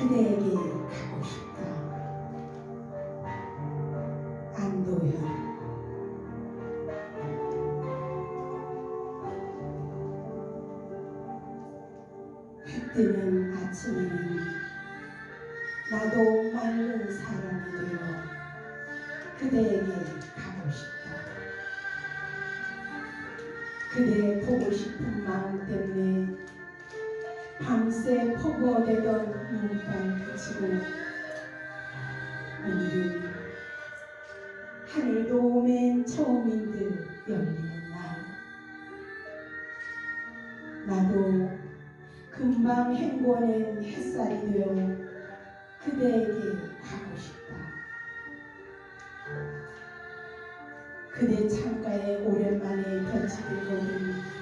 그대에게 가고 싶다. 안도현 해 뜨는 아침에는 나도 맑은 사람이 되어 그대에게 가고 싶다. 그대 보고 싶은 마음 때문에 밤새 퍼부어대던 눈발 그치고 오늘은 하늘도 맨 처음인 듯 열리는 날. 나도 금방 행보하는 햇살이 되어 그대에게 가고 싶다. 그대 창가에 오랜만에 던지는 거는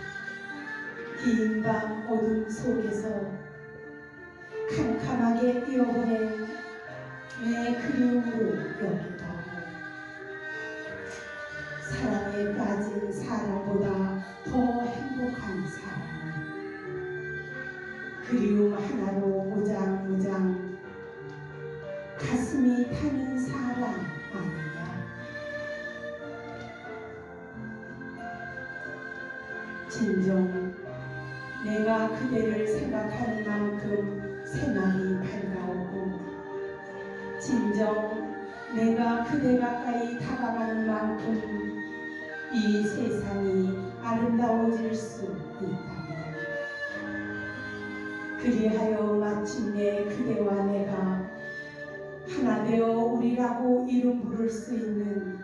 긴 밤 어둠 속에서 캄캄하게 뛰어보낸 내 그리움으로 하고 사랑에 빠진 사람보다 더 행복한 사람은 그리움 하나로 무장무장 가슴이 타는 사람 아니냐. 진정 내가 그대를 생각하는 만큼 새날이 밝아오고 진정 내가 그대 가까이 다가가는 만큼 이 세상이 아름다워질 수 있다면 그리하여 마침내 그대와 내가 하나 되어 우리라고 이름 부를 수 있는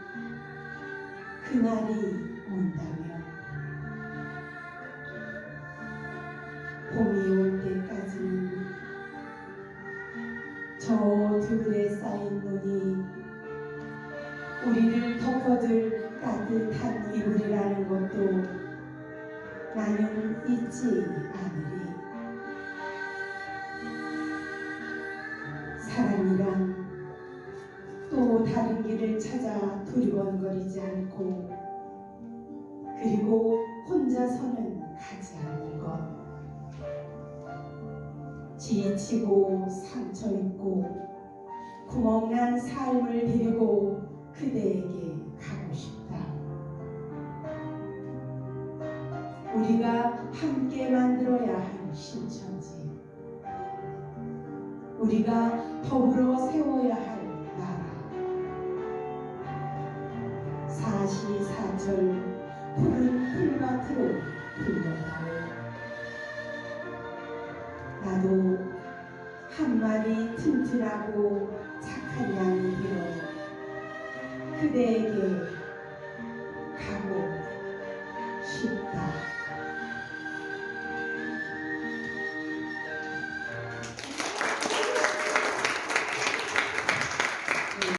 그날이 온다 저 들에 쌓인 눈이 우리를 덮어줄 따뜻한 이불이라는 것도 나는 잊지 않으리. 사랑이란 또 다른 길을 찾아 두리번거리지 않고 그리고 혼자 서는 지치고 상처 있고 구멍난 삶을 데리고 그대에게 가고 싶다. 우리가 함께 만들어야 할 신천지. 우리가 더불어 세워야 할 나라. 사시사철 푸른 풀밭으로 불러다오. 나도 한 마리 튼튼하고 착한 양이 되어 그대에게